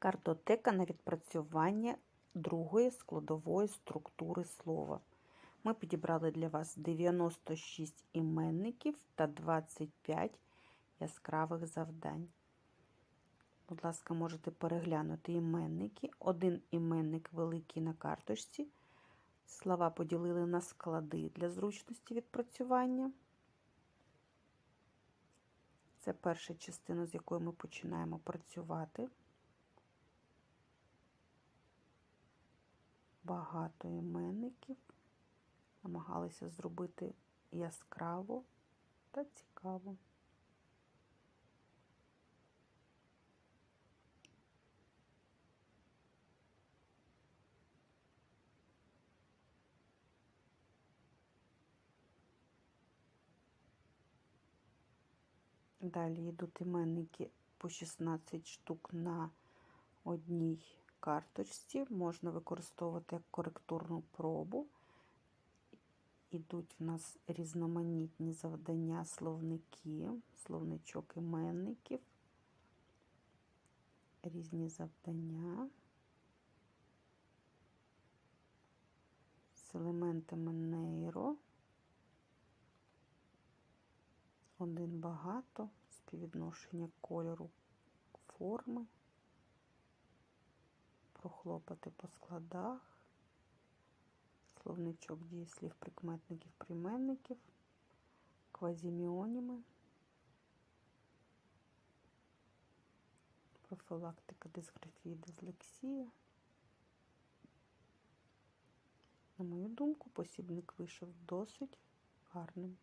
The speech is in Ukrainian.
Картотека на відпрацювання другої складової структури слова. Ми підібрали для вас 96 іменників та 25 яскравих завдань. Будь ласка, можете переглянути іменники. Один іменник великий на карточці. Слова поділили на склади для зручності відпрацювання. Це перша частина, з якої ми починаємо працювати. Багато іменників. Намагалися зробити яскраво та цікаво. Далі йдуть іменники по 16 штук на одній карточці. Можна використовувати як коректурну пробу. Ідуть в нас різноманітні завдання словники, словничок іменників, різні завдання з елементами нейро. Один багато, співвідношення кольору форми, прохлопати по складах, словничок дієслів, прикметників, прийменників, квазіміоніми, профілактика дисграфії, дислексії. На мою думку, посібник вийшов досить гарним.